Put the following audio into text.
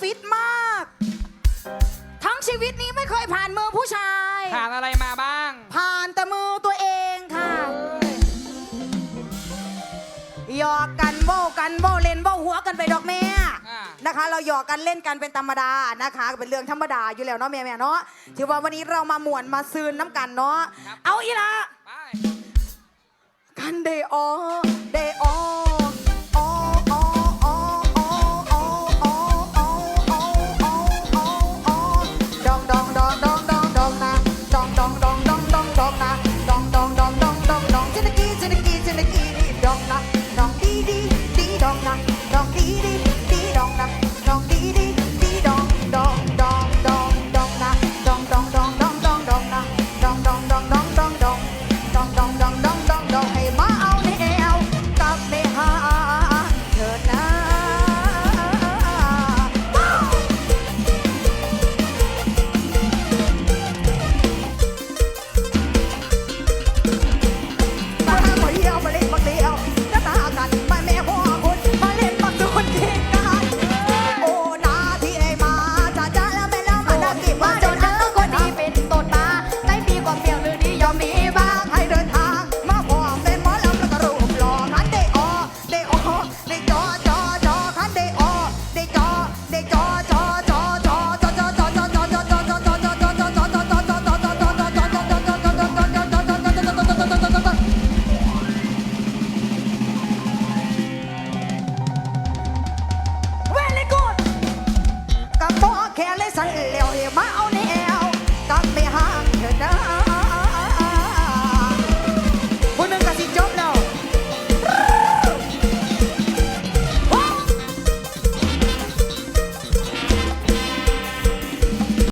ฟิตมาก ทั้งชีวิตนี้ไม่เคยผ่านมือผู้ชาย ผ่านอะไรมาบ้าง ผ่านแต่มือตัวเองค่ะหยอกกันโบกันโบเล่นโบหัวกันไปดอกแม่นะคะ เราหยอกกันเล่นกันเป็นธรรมดานะคะเป็นเรื่องธรรมดาอยู่แล้วเนาะแม่แม่เนาะถือว่าวันนี้เรามาหมวนมาซืนน้ำกันเนาะเอาอีละไป กันเดออ สันแล้วยาเอาแนวกลับไปห่างเถิดน